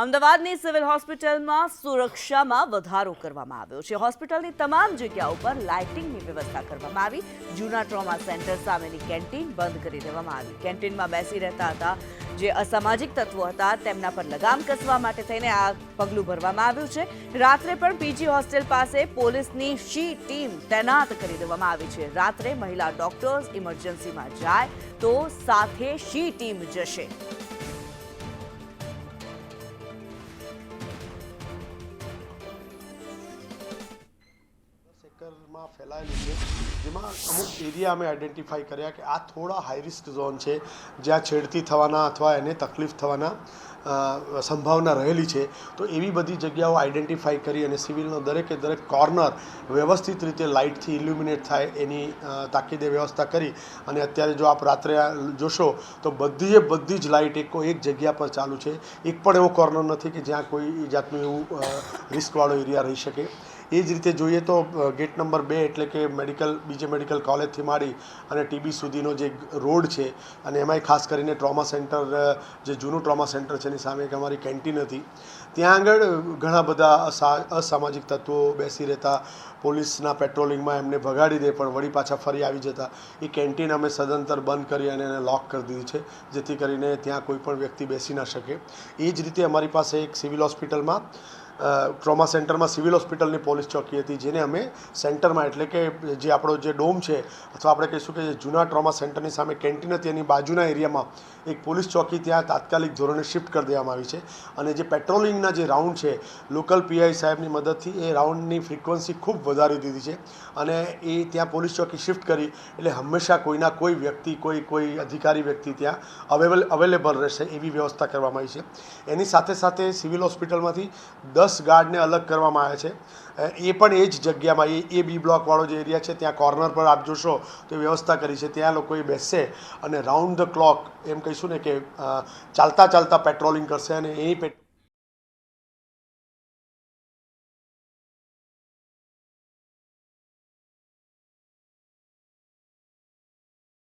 અમદાવાદની સિવિલ હોસ્પિટલમાં સુરક્ષામાં વધારો કરવામાં આવ્યો છે. હોસ્પિટલની તમામ જગ્યાઓ પર લાઇટિંગની વ્યવસ્થા કરવામાં આવી. જૂના ટ્રોમા સેન્ટર સામેની કેન્ટીન બંધ કરી દેવામાં આવી. કેન્ટીનમાં બેસી રહેતા હતા, જે અસામાજિક તત્વો હતા, તેમના પર લગામ કસવા માટે થઈને આ પગલું ભરવામાં આવ્યું છે. રાત્રે પણ પીજી હોસ્ટેલ પાસે પોલીસની શી ટીમ તૈનાત કરી દેવામાં આવી છે. રાત્રે મહિલા ડોક્ટર્સ ઇમરજન્સીમાં જાય તો સાથે શી ટીમ જશે. એકરમાં ફેલાયેલું છે. જેમાં અમુક એરિયા અમે આઈડેન્ટિફાઈ કર્યા કે આ થોડા હાઈ રિસ્ક ઝોન છે. જ્યાં છેડતી થવાના અથવા એને તકલીફ થવાના સંભાવના રહેલી છે. તો એવી બધી જગ્યાઓ આઈડેન્ટિફાઈ કરી અને સિવિલનો દરેકે દરેક કોર્નર વ્યવસ્થિત રીતે લાઇટથી ઇલ્યુમિનેટ થાય એની તાકીદે વ્યવસ્થા કરી. અને અત્યારે જો આપ રાત્રે જોશો, તો બધીએ બધી જ લાઇટ એકો એક જગ્યા પર ચાલુ છે. એક પણ એવો કોર્નર નથી કે જ્યાં કોઈ જાતનું એવું રિસ્કવાળો એરિયા રહી શકે. એ જ રીતે જોઈએ તો ગેટ નંબર બે એટલે કે મેડિકલ, બીજે મેડિકલ કોલેજથી માંડી અને ટીબી સુધીનો જે રોડ છે અને એમાંય ખાસ કરીને ટ્રોમા સેન્ટર જે જૂનું ટ્રોમા સેન્ટર છે એની સામે એક અમારી કેન્ટીન હતી. ત્યાં આગળ ઘણા બધા અસામાજિક તત્વો બેસી રહેતા. પોલીસના પેટ્રોલિંગમાં એમને ભગાડી દે, પણ વળી પાછા ફરી આવી જતા. એ કેન્ટીન અમે સદંતર બંધ કરી અને એને લોક કરી દીધી છે, જેથી કરીને ત્યાં કોઈ પણ વ્યક્તિ બેસી ના શકે. એ જ રીતે અમારી પાસે એક સિવિલ હોસ્પિટલમાં ટ્રોમા સેન્ટરમાં સિવિલ હોસ્પિટલની પોલીસ ચોકી હતી, જેને અમે સેન્ટરમાં, એટલે કે જે આપણો જે ડોમ છે, અથવા આપણે કહીશું કે જૂના ટ્રોમા સેન્ટરની સામે કેન્ટીન હતી, એની બાજુના એરિયામાં એક પોલીસ ચોકી ત્યાં તાત્કાલિક ધોરણે શિફ્ટ કરી દેવામાં આવી છે. અને જે પેટ્રોલિંગના જે રાઉન્ડ છે, લોકલ પીઆઈ સાહેબની મદદથી એ રાઉન્ડની ફ્રિકવન્સી ખૂબ વધારી દીધી છે. અને એ ત્યાં પોલીસ ચોકી શિફ્ટ કરી, એટલે હંમેશા કોઈના કોઈ વ્યક્તિ, કોઈ કોઈ અધિકારી વ્યક્તિ ત્યાં અવેલેબલ અવેલેબલ રહેશે એવી વ્યવસ્થા કરવામાં આવી છે. એની સાથે સાથે સિવિલ હોસ્પિટલમાંથી દસ ગાર્ડને અલગ કરવામાં આવ્યા છે. એ પણ એ જ જગ્યામાં, એ એ બી બ્લોકવાળો જે એરિયા છે, ત્યાં કોર્નર પર આપ જોશો તો વ્યવસ્થા કરી છે. ત્યાં લોકોએ બેસશે અને રાઉન્ડ ધ ક્લોક એમ કહીશું ને કે ચાલતા ચાલતા પેટ્રોલિંગ કરશે અને એ પેટ